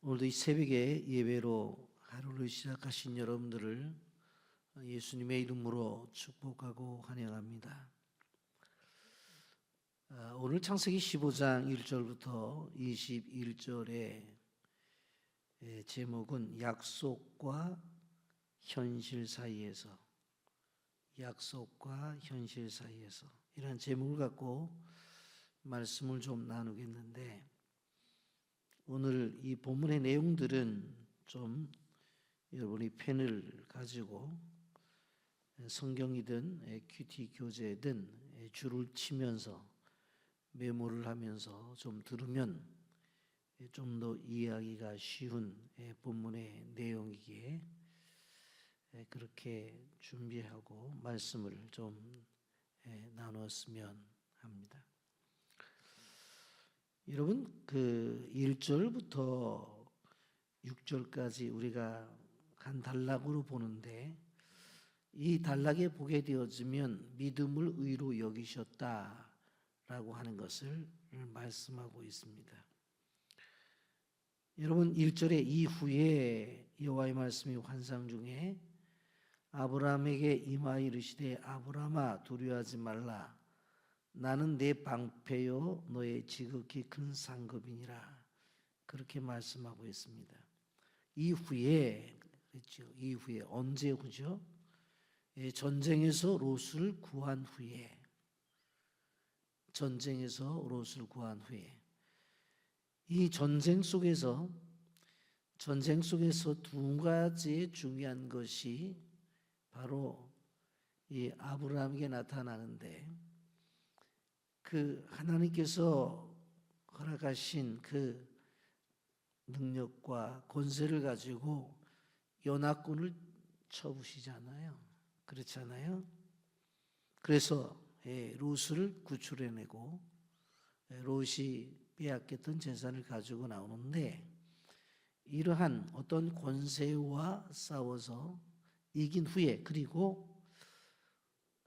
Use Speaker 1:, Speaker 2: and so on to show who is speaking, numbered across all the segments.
Speaker 1: 오늘도 이 새벽에 예배로 하루를 시작하신 여러분들을 예수님의 이름으로 축복하고 환영합니다. 아, 오늘 창세기 15장 1절부터 21절의 제목은 약속과 현실 사이에서 약속과 현실 사이에서 이런 제목을 갖고 말씀을 좀 나누겠는데 오늘 이 본문의 내용들은 좀 여러분이 펜을 가지고 성경이든 큐티 교재든 줄을 치면서 메모를 하면서 좀 들으면 좀 더 이해하기가 쉬운 본문의 내용이기에 그렇게 준비하고 말씀을 좀 나누었으면 합니다. 여러분 그 1절부터 6절까지 우리가 한 단락으로 보는데 이 단락에 보게 되어지면 믿음을 의로 여기셨다라고 하는 것을 말씀하고 있습니다. 여러분 1절의 이후에 여호와의 말씀이 환상 중에 아브라함에게 임하 이르시되 아브라함아 두려워하지 말라 나는 내 방패요 너의 지극히 큰 상급이니라 그렇게 말씀하고 있습니다. 이후에 그렇죠. 이후에 언제 후죠? 예, 전쟁에서 롯을 구한 후에 전쟁에서 롯을 구한 후에 이 전쟁 속에서 전쟁 속에서 두 가지의 중요한 것이 바로 이 아브라함에게 나타나는데 그 하나님께서 허락하신 그 능력과 권세를 가지고 연합군을 쳐부시잖아요. 그렇잖아요. 그래서 예, 롯을 구출해내고 예, 롯이 빼앗겼던 재산을 가지고 나오는데 이러한 어떤 권세와 싸워서 이긴 후에 그리고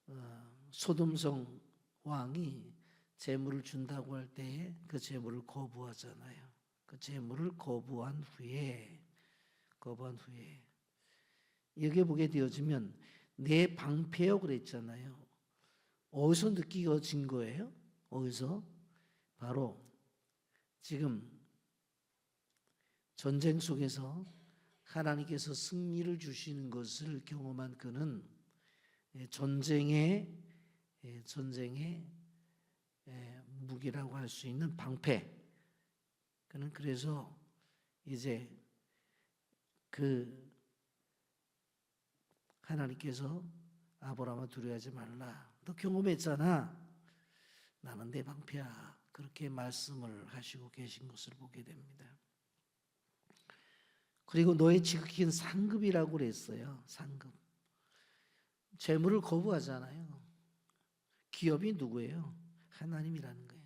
Speaker 1: 어, 소돔성 왕이 재물을 준다고 할 때에 그 재물을 거부하잖아요. 그 재물을 거부한 후에 거부한 후에 여기 보게 되어지면 내 방패요 그랬잖아요. 어디서 느끼어진 거예요? 어디서? 바로 지금 전쟁 속에서 하나님께서 승리를 주시는 것을 경험한 그는 전쟁의 전쟁의 무기라고 할 수 있는 방패. 그는 그래서 이제 그 하나님께서 아브라함아 두려워하지 말라. 너 경험했잖아. 나는 내 방패야. 그렇게 말씀을 하시고 계신 것을 보게 됩니다. 그리고 너의 지극히 큰 상급이라고 그랬어요. 상급. 재물을 거부하잖아요. 기업이 누구예요? 하나님이라는 거예요.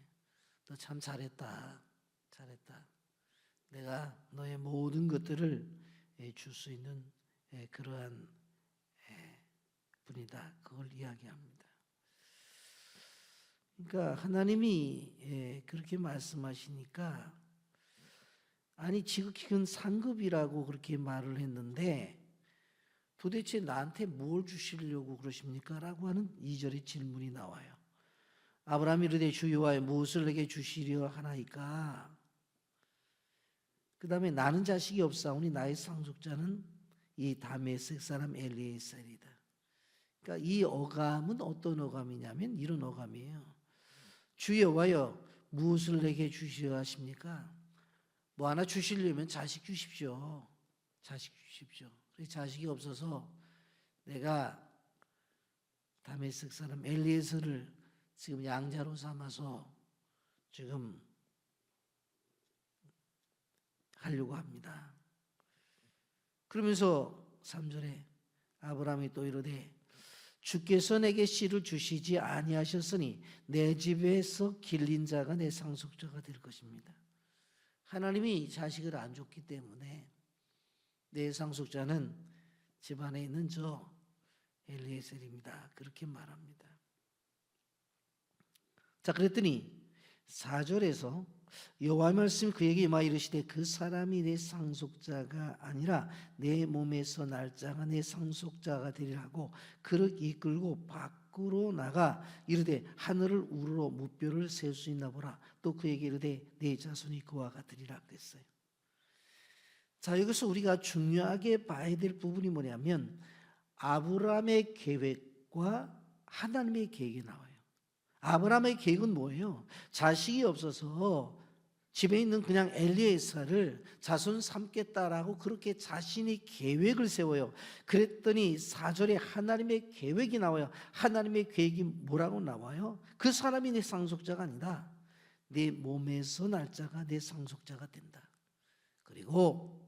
Speaker 1: 너 참 잘했다. 잘했다. 내가 너의 모든 것들을 줄 수 있는 그러한 분이다. 그걸 이야기합니다. 그러니까 하나님이 그렇게 말씀하시니까 아니 지극히 큰 상급이라고 그렇게 말을 했는데 도대체 나한테 뭘 주시려고 그러십니까? 라고 하는 이절의 질문이 나와요. 아브라함이 이르되 주여와의 무엇을 내게 주시려 하나이까? 그 다음에 나는 자식이 없사오니 나의 상속자는 이 다메섹 사람 엘리에셀이다. 그러니까 이 어감은 어떤 어감이냐면 이런 어감이에요. 주여와여 무엇을 내게 주시려 하십니까? 뭐 하나 주시려면 자식 주십시오. 자식 주십시오. 자식이 없어서 내가 다메섹 사람 엘리에서를 지금 양자로 삼아서 지금 하려고 합니다. 그러면서 3절에 아브라함이 또 이르되 주께서 내게 씨를 주시지 아니하셨으니 내 집에서 길린 자가 내 상속자가 될 것입니다. 하나님이 자식을 안 줬기 때문에 내 상속자는 집안에 있는 저 엘리에셀입니다. 그렇게 말합니다. 자, 그랬더니 4절에서 여호와 의 말씀이 그에게 임하 이르시되 그 사람이 내 상속자가 아니라 내 몸에서 날짜가 내 상속자가 되리라고 그를 이끌고 밖으로 나가 이르되 하늘을 우러러 무뼈를 셀 수 있나 보라 또 그에게 이르되 내 자손이 그와 같으리라 그랬어요. 자 여기서 우리가 중요하게 봐야 될 부분이 뭐냐면 아브라함의 계획과 하나님의 계획이 나와요. 아브라함의 계획은 뭐예요? 자식이 없어서 집에 있는 그냥 엘리에사를 자손 삼겠다라고 그렇게 자신이 계획을 세워요. 그랬더니 사절에 하나님의 계획이 나와요. 하나님의 계획이 뭐라고 나와요? 그 사람이 내 상속자가 아니다. 내 몸에서 날짜가 내 상속자가 된다. 그리고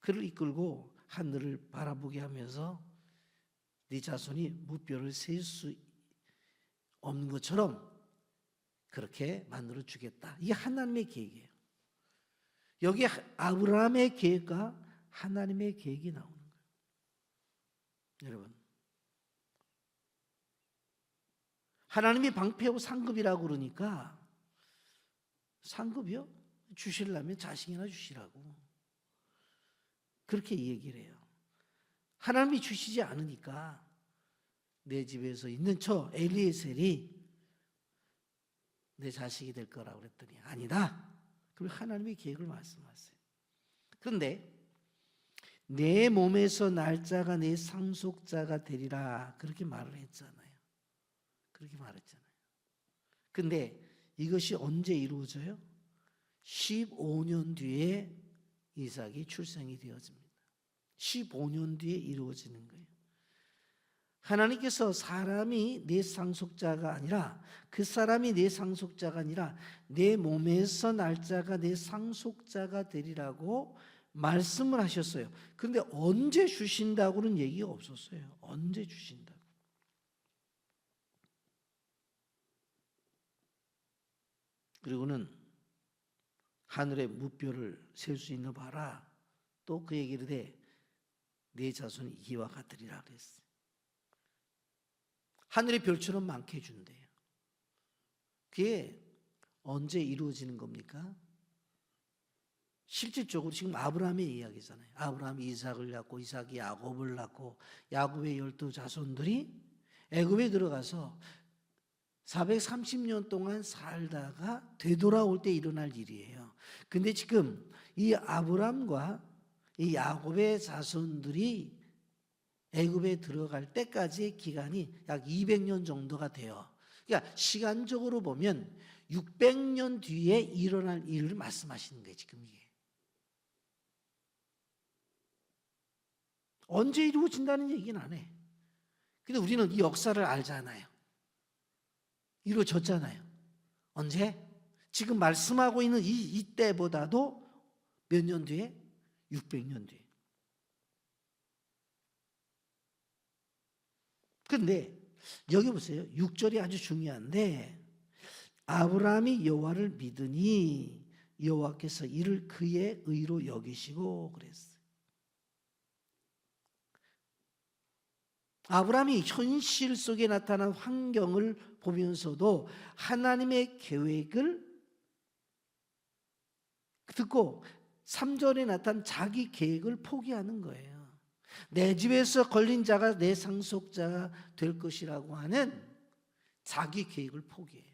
Speaker 1: 그를 이끌고 하늘을 바라보게 하면서 네 자손이 무뼈를 셀 수 없는 것처럼 그렇게 만들어 주겠다. 이게 하나님의 계획이에요. 여기 아브라함의 계획과 하나님의 계획이 나오는 거예요. 여러분. 하나님이 방패하고 상급이라고 그러니까 상급이요? 주시려면 자식이나 주시라고. 그렇게 얘기를 해요. 하나님이 주시지 않으니까 내 집에서 있는 저 엘리에셀이 내 자식이 될 거라고 그랬더니 아니다. 그리고 하나님의 계획을 말씀하세요. 그런데 내 몸에서 날짜가 내 상속자가 되리라 그렇게 말을 했잖아요. 그렇게 말했잖아요. 근데 이것이 언제 이루어져요? 15년 뒤에 이삭이 출생이 되어집니다. 15년 뒤에 이루어지는 거예요. 하나님께서 사람이 내 상속자가 아니라 그 사람이 내 상속자가 아니라 내 몸에서 날짜가 내 상속자가 되리라고 말씀을 하셨어요. 근데 언제 주신다고는 얘기가 없었어요. 언제 주신다고. 그리고는 하늘의 무뼈를 셀 수 있는 봐라. 또 그 얘기를 해. 내 자손이 이와 같으리라 그랬어요. 하늘의 별처럼 많게 해준대요. 그게 언제 이루어지는 겁니까? 실질적으로 지금 아브라함의 이야기잖아요. 아브라함이 이삭을 낳고 이삭이 야곱을 낳고 야곱의 열두 자손들이 애굽에 들어가서 430년 동안 살다가 되돌아올 때 일어날 일이에요. 근데 지금 이 아브람과 이 야곱의 자손들이 애굽에 들어갈 때까지의 기간이 약 200년 정도가 돼요. 그러니까 시간적으로 보면 600년 뒤에 일어날 일을 말씀하시는 거예요, 지금 이게. 언제 이루어진다는 얘기는 안 해. 근데 우리는 이 역사를 알잖아요. 이루어졌잖아요. 언제? 지금 말씀하고 있는 이, 이때보다도 몇 년 뒤에? 600년 뒤에. 근데 여기 보세요. 6절이 아주 중요한데 아브라함이 여호와를 믿으니 여호와께서 이를 그의 의로 여기시고 그랬어요. 아브라함이 현실 속에 나타난 환경을 보면서도 하나님의 계획을 듣고 3절에 나타난 자기 계획을 포기하는 거예요. 내 집에서 걸린 자가 내 상속자가 될 것이라고 하는 자기 계획을 포기해요.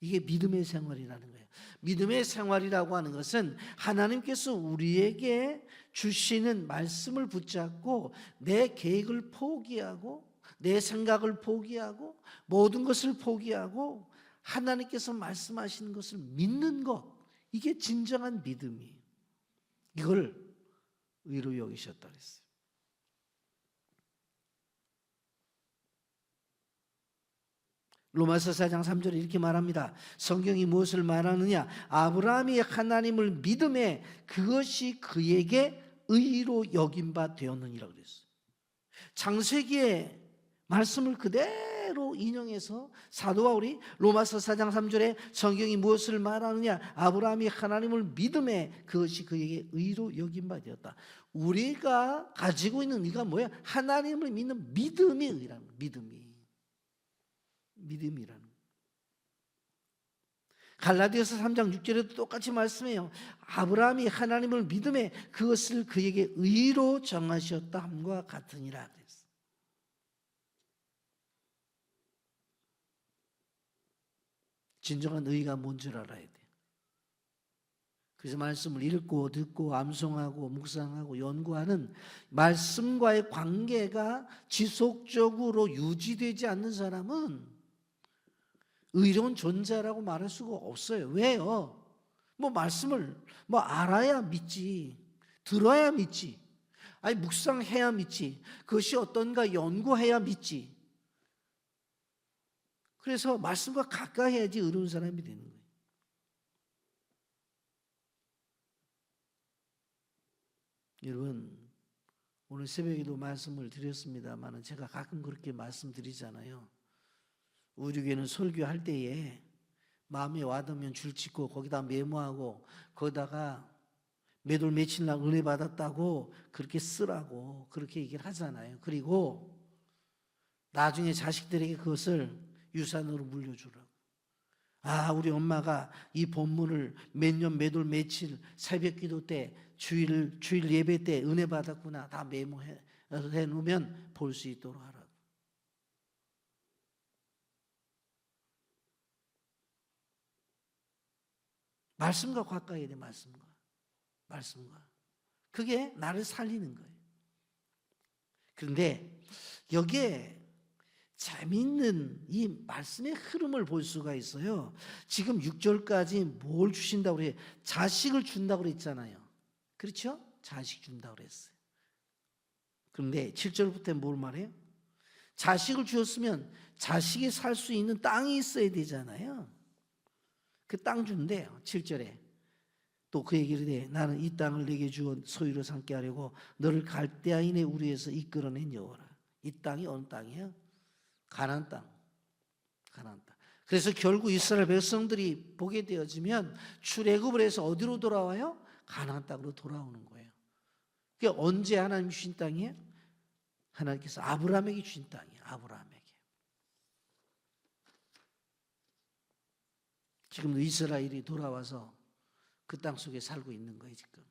Speaker 1: 이게 믿음의 생활이라는 거예요. 믿음의 생활이라고 하는 것은 하나님께서 우리에게 주시는 말씀을 붙잡고 내 계획을 포기하고 내 생각을 포기하고 모든 것을 포기하고 하나님께서 말씀하시는 것을 믿는 것. 이게 진정한 믿음이에요. 이걸 의로 여기셨다 그랬어요. 로마서 4장 3절에 이렇게 말합니다. 성경이 무엇을 말하느냐? 아브라함이 하나님을 믿음에 그것이 그에게 의로 여긴 바 되었느니라 그랬어요. 창세기의 말씀을 그대로 인용해서 사도 바울이 로마서 4장 3절에 성경이 무엇을 말하느냐? 아브라함이 하나님을 믿음에 그것이 그에게 의로 여긴 바 되었다. 우리가 가지고 있는 의가 뭐야? 하나님을 믿는 믿음이 의라는 믿음이. 믿음이라는 갈라디아서 3장 6절에도 똑같이 말씀해요. 아브라함이 하나님을 믿음에 그것을 그에게 의로 정하셨다 함과 같으니라 그랬어. 진정한 의가 뭔 줄 알아야 돼. 그래서 말씀을 읽고 듣고 암송하고 묵상하고 연구하는 말씀과의 관계가 지속적으로 유지되지 않는 사람은 의로운 존재라고 말할 수가 없어요. 왜요? 뭐 말씀을 뭐 알아야 믿지. 들어야 믿지. 아니 묵상해야 믿지. 그것이 어떤가 연구해야 믿지. 그래서 말씀과 가까이 해야지 의로운 사람이 되는 거예요. 여러분 오늘 새벽에도 말씀을 드렸습니다만 제가 가끔 그렇게 말씀드리잖아요. 우리 교회는 설교할 때에 마음에 와닿으면 줄 찍고 거기다 메모하고 거기다가 매돌 며칠 날 은혜 받았다고 그렇게 쓰라고 그렇게 얘기를 하잖아요. 그리고 나중에 자식들에게 그것을 유산으로 물려주라고. 아, 우리 엄마가 이 본문을 몇 년, 몇 월, 며칠 새벽 기도 때 주일, 주일 예배 때 은혜 받았구나. 다 메모해 해 놓으면 볼 수 있도록 하라고. 말씀과 가까이 돼, 말씀과. 말씀과. 그게 나를 살리는 거예요. 그런데 여기에 재미있는 이 말씀의 흐름을 볼 수가 있어요. 지금 6절까지 뭘 주신다고 그래? 자식을 준다고 그랬잖아요. 그렇죠? 자식 준다고 그랬어요. 그런데 7절부터 뭘 말해요? 자식을 주었으면 자식이 살 수 있는 땅이 있어야 되잖아요. 그 땅 준대요. 7절에. 또 그 얘기를 해. 나는 이 땅을 내게 주어 소유로 삼게 하려고 너를 갈대아인의 우리에서 이끌어낸 여호라. 이 땅이 어느 땅이에요? 가나안 땅. 가나안 땅. 그래서 결국 이스라엘 백성들이 보게 되어지면 출애굽을 해서 어디로 돌아와요? 가나안 땅으로 돌아오는 거예요. 그게 언제 하나님 주신 땅이에요? 하나님께서 아브라함에게 주신 땅이에요. 아브라함에게. 지금 이스라엘이 돌아와서 그 땅 속에 살고 있는 거예요, 지금.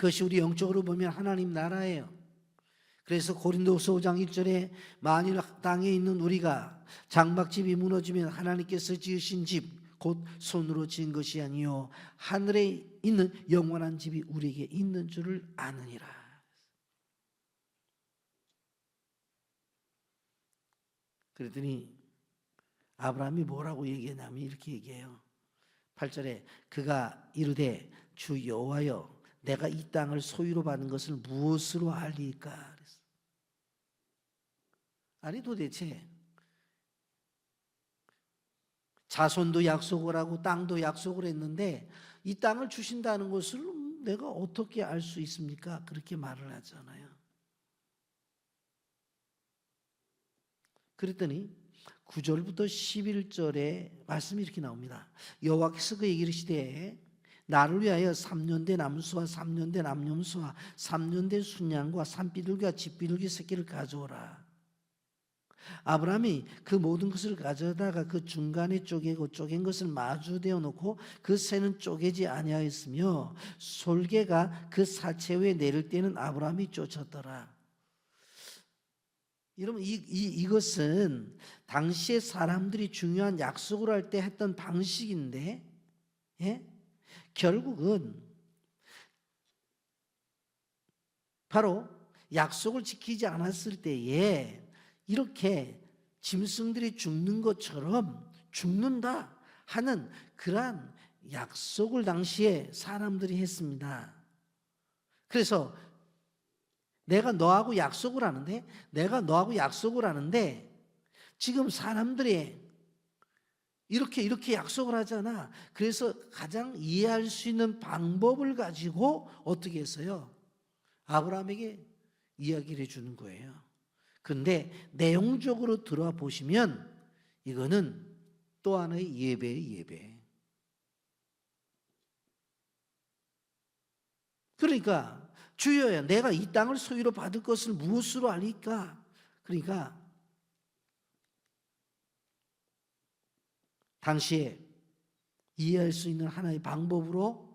Speaker 1: 그것이 우리 영적으로 보면 하나님 나라예요. 그래서 고린도서 5장 1절에 만일 땅에 있는 우리가 장막집이 무너지면 하나님께서 지으신 집 곧 손으로 지은 것이 아니요 하늘에 있는 영원한 집이 우리에게 있는 줄을 아느니라. 그랬더니 아브라함이 뭐라고 얘기했냐면 이렇게 얘기해요. 8절에 그가 이르되 주 여호와여 내가 이 땅을 소유로 받은 것을 무엇으로 알리까? 아니 도대체 자손도 약속을 하고 땅도 약속을 했는데 이 땅을 주신다는 것을 내가 어떻게 알 수 있습니까? 그렇게 말을 하잖아요. 그랬더니 9절부터 11절에 말씀이 이렇게 나옵니다. 여호와께서 그에게 이르시되 나를 위하여 3년 된 암수와 3년 된 암염수와 3년 된 순양과 산비둘기와 집비둘기 새끼를 가져오라. 아브라함이 그 모든 것을 가져다가 그 중간에 쪼개고 쪼갠 것을 마주대어 놓고 그 새는 쪼개지 아니하였으며 솔개가 그 사체 위에 내릴 때는 아브라함이 쫓았더라. 여러분 이, 이 이것은 당시에 사람들이 중요한 약속을 할 때 했던 방식인데, 예? 결국은 바로 약속을 지키지 않았을 때에 이렇게 짐승들이 죽는 것처럼 죽는다 하는 그러한 약속을 당시에 사람들이 했습니다. 그래서 내가 너하고 약속을 하는데 내가 너하고 약속을 하는데 지금 사람들이 이렇게 이렇게 약속을 하잖아. 그래서 가장 이해할 수 있는 방법을 가지고 어떻게 했어요? 아브라함에게 이야기를 해주는 거예요. 근데 내용적으로 들어와 보시면 이거는 또 하나의 예배의 예배. 그러니까 주여야 내가 이 땅을 소유로 받을 것을 무엇으로 알리까? 그러니까 당시에 이해할 수 있는 하나의 방법으로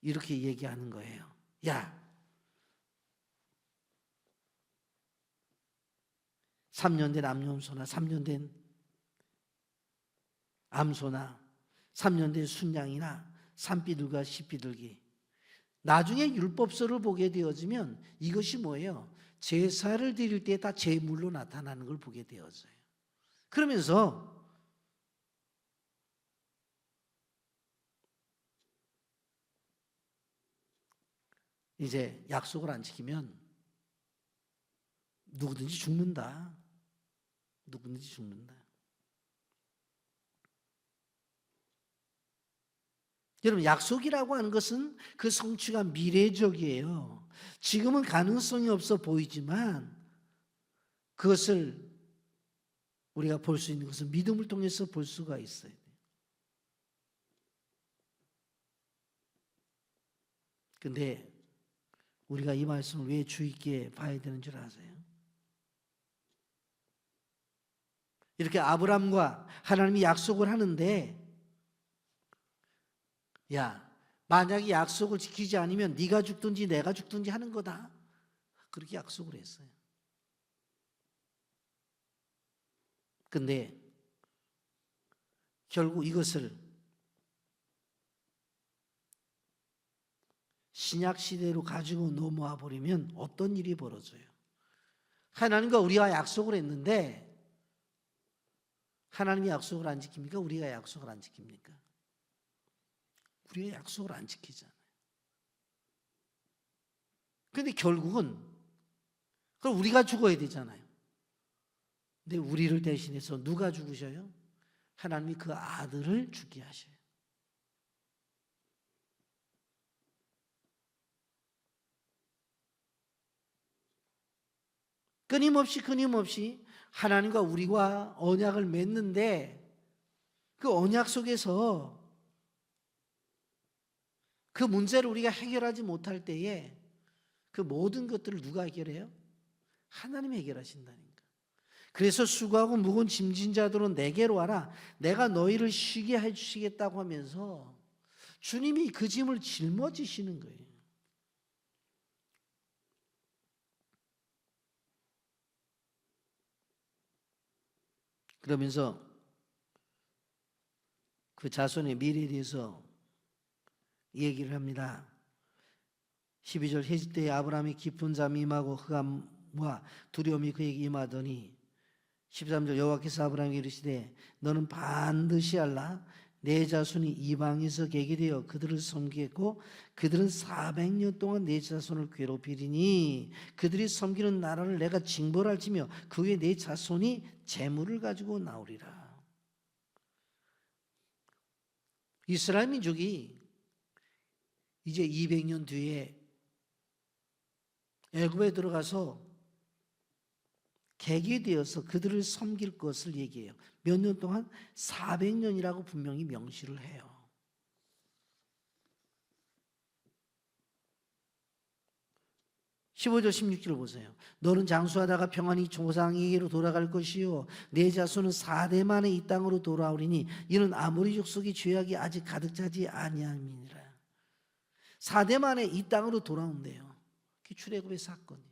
Speaker 1: 이렇게 얘기하는 거예요. 야, 3년 된 암염소나 3년 된 암소나 3년 된 순양이나 산비둘과 시비둘기 나중에 율법서를 보게 되어지면 이것이 뭐예요? 제사를 드릴 때 다 제물로 나타나는 걸 보게 되어져요. 그러면서 이제 약속을 안 지키면 누구든지 죽는다. 누구든지 죽는다. 여러분 약속이라고 하는 것은 그 성취가 미래적이에요. 지금은 가능성이 없어 보이지만 그것을 우리가 볼 수 있는 것은 믿음을 통해서 볼 수가 있어요. 근데 우리가 이 말씀을 왜 주의 있게 봐야 되는 줄 아세요? 이렇게 아브람과 하나님이 약속을 하는데 야 만약에 약속을 지키지 않으면 네가 죽든지 내가 죽든지 하는 거다 그렇게 약속을 했어요 근데 결국 이것을 신약 시대로 가지고 넘어와 버리면 어떤 일이 벌어져요? 하나님과 우리가 약속을 했는데 하나님이 약속을 안 지킵니까? 우리가 약속을 안 지킵니까? 우리가 약속을 안 지키잖아요. 근데 결국은 그럼 우리가 죽어야 되잖아요. 근데 우리를 대신해서 누가 죽으셔요? 하나님이 그 아들을 죽게 하셔요. 끊임없이 끊임없이 하나님과 우리와 언약을 맺는데 그 언약 속에서 그 문제를 우리가 해결하지 못할 때에 그 모든 것들을 누가 해결해요? 하나님이 해결하신다니까. 그래서 수고하고 무거운 짐진 자들은 내게로 와라. 내가 너희를 쉬게 해 주시겠다고 하면서 주님이 그 짐을 짊어지시는 거예요. 그러면서 그 자손의 미래에 대해서 얘기를 합니다. 12절 해질 때에 아브라함이 깊은 잠이 임하고 흑암과 두려움이 그에게 임하더니 13절 여호와께서 아브라함에게 이르시되 너는 반드시 알라 내 자손이 이방에서 개게 되어 그들을 섬기겠고 그들은 400년 동안 내 자손을 괴롭히리니 그들이 섬기는 나라를 내가 징벌할지며 그 후에 내 자손이 재물을 가지고 나오리라. 이스라엘 민족이 이제 200년 뒤에 애굽에 들어가서 객이 되어서 그들을 섬길 것을 얘기해요. 몇 년 동안? 400년이라고 분명히 명시를 해요. (15절) (16절) 보세요. 너는 장수하다가 평안히 조상에게로 돌아갈 것이요. 내 자손은 사대 만에 이 땅으로 돌아오리니 이는 아무리 족속이 죄악이 아직 가득 차지 아니함이니라. 사대 만에 이 땅으로 돌아온대요. 그게 출애굽의 사건이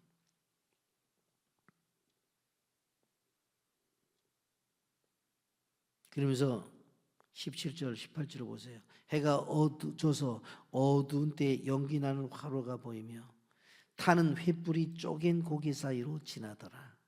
Speaker 1: 그러면서 17절, 18절을 보세요. 해가 어두워서 어두운 때 연기 나는 화로가 보이며 타는 횃불이 쪼갠 고기 사이로 지나더라.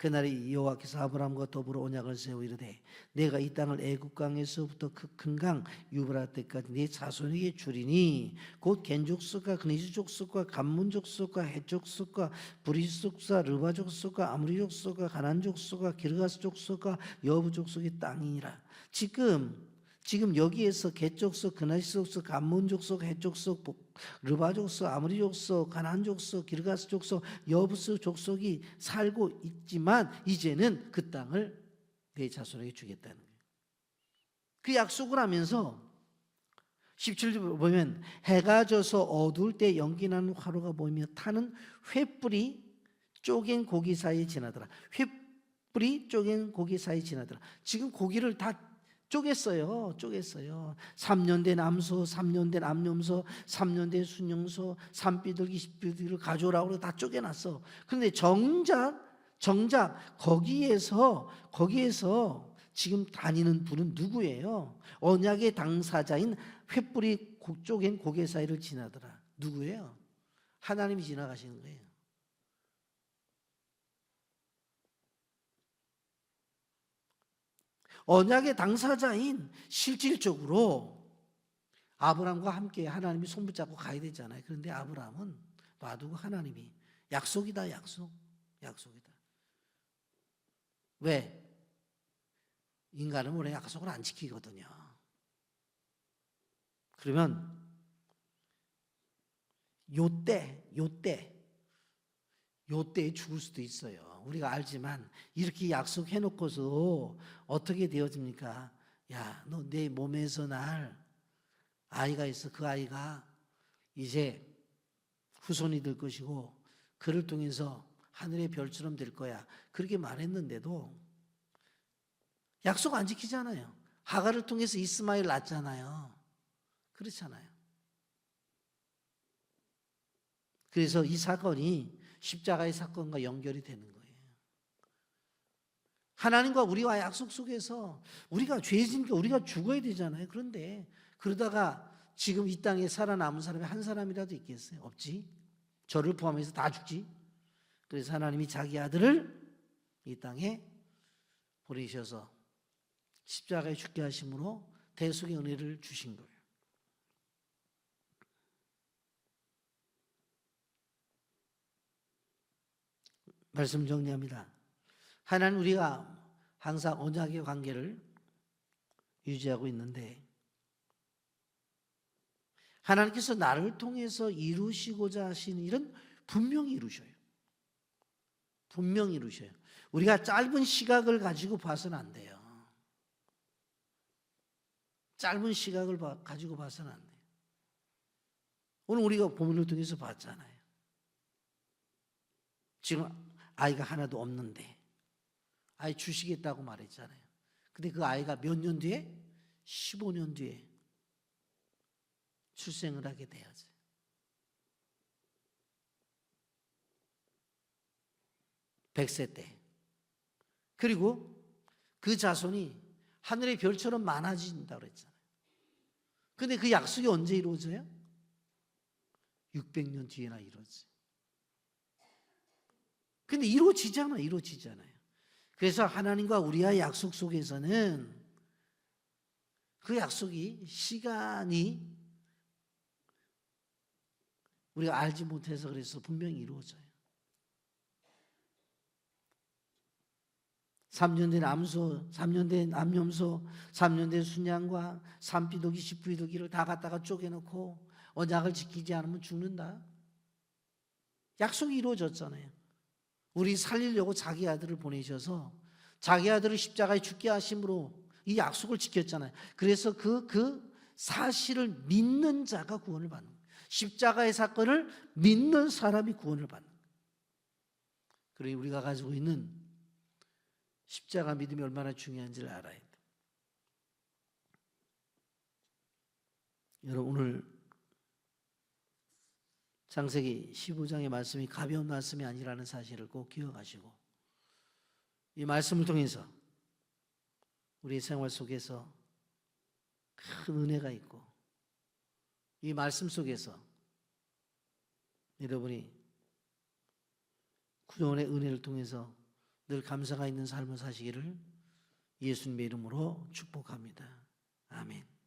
Speaker 1: 그날에 여호와께서 아브라함과 더불어 언약을 세워 이르되 내가 이 땅을 애굽 강에서부터 그 큰 강 유브라데까지 내 자손에게 주리니 곧 겐족속과 그니즈 족속과 간문 족속과 헷 족속과 브리 족속과 르바 족속과 아무리 족속과 가난 족속과 기르가스 족속과 여부 족속의 땅이니라. 지금 지금 여기에서 개족속, 그나시족속, 간문족속, 해족속, 르바족속, 아무리족속, 가난족속, 기르가스 족속, 여부스 족속이 살고 있지만 이제는 그 땅을 내 자손에게 주겠다는 거예요. 그 약속을 하면서 17절 보면 해가 져서 어두울 때 연기 나는 화로가 보이며 타는 횃불이 쪼갠 고기 사이에 지나더라. 횃불이 쪼갠 고기 사이에 지나더라. 지금 고기를 다 쪼갰어요. 쪼갰어요. 3년 된 암소, 3년 된 암염소, 3년 된 순영소, 산비둘기, 십비둘기를 가져오라고 그러고 다 쪼개놨어. 그런데 정작 정작 거기에서 거기에서 지금 다니는 분은 누구예요? 언약의 당사자인 횃불이 고- 쪼갠 고개 사이를 지나더라. 누구예요? 하나님이 지나가시는 거예요. 언약의 당사자인 실질적으로 아브라함과 함께 하나님이 손붙잡고 가야 되잖아요. 그런데 아브라함은 놔두고 하나님이 약속이다 약속 약속이다. 왜? 인간은 원래 약속을 안 지키거든요. 그러면 요때 요때 요때에 죽을 수도 있어요. 우리가 알지만 이렇게 약속해 놓고서 어떻게 되어집니까? 야, 너 내 몸에서 날 아이가 있어. 그 아이가 이제 후손이 될 것이고 그를 통해서 하늘의 별처럼 될 거야. 그렇게 말했는데도 약속 안 지키잖아요. 하가를 통해서 이스마엘 낳잖아요. 그렇잖아요. 그래서 이 사건이 십자가의 사건과 연결이 되는 거예요. 하나님과 우리와 약속 속에서 우리가 죄지니까 우리가 죽어야 되잖아요. 그런데 그러다가 지금 이 땅에 살아남은 사람이 한 사람이라도 있겠어요? 없지. 저를 포함해서 다 죽지. 그래서 하나님이 자기 아들을 이 땅에 보내셔서 십자가에 죽게 하심으로 대속의 은혜를 주신 거예요. 말씀 정리합니다. 하나님 우리가 항상 언약의 관계를 유지하고 있는데 하나님께서 나를 통해서 이루시고자 하시는 일은 분명히 이루셔요. 분명히 이루셔요. 우리가 짧은 시각을 가지고 봐서는 안 돼요. 짧은 시각을 봐- 가지고 봐서는 안 돼요. 오늘 우리가 본문을 통해서 봤잖아요. 지금 아이가 하나도 없는데 아이 주시겠다고 말했잖아요. 근데 그 아이가 몇 년 뒤에? 15년 뒤에 출생을 하게 돼야지. 백세 때. 그리고 그 자손이 하늘의 별처럼 많아진다 그랬잖아요. 근데 그 약속이 언제 이루어져요? 600년 뒤에나 이루어져요. 근데 이루어지잖아, 이루어지잖아요. 그래서 하나님과 우리의 약속 속에서는 그 약속이 시간이 우리가 알지 못해서 그래서 분명히 이루어져요. 3년 된 암소, 3년 된 암염소, 3년 된 순양과 산비둘기, 십비둘기를 다 갖다가 쪼개놓고 언약을 지키지 않으면 죽는다. 약속이 이루어졌잖아요. 우리 살리려고 자기 아들을 보내셔서 자기 아들을 십자가에 죽게 하심으로 이 약속을 지켰잖아요. 그래서 그, 그 사실을 믿는 자가 구원을 받는 거예요. 십자가의 사건을 믿는 사람이 구원을 받는 거예요. 그러니 우리가 가지고 있는 십자가 믿음이 얼마나 중요한지를 알아야 돼. 여러분 오늘 창세기 15장의 말씀이 가벼운 말씀이 아니라는 사실을 꼭 기억하시고 이 말씀을 통해서 우리 생활 속에서 큰 은혜가 있고 이 말씀 속에서 여러분이 구원의 은혜를 통해서 늘 감사가 있는 삶을 사시기를 예수님의 이름으로 축복합니다. 아멘.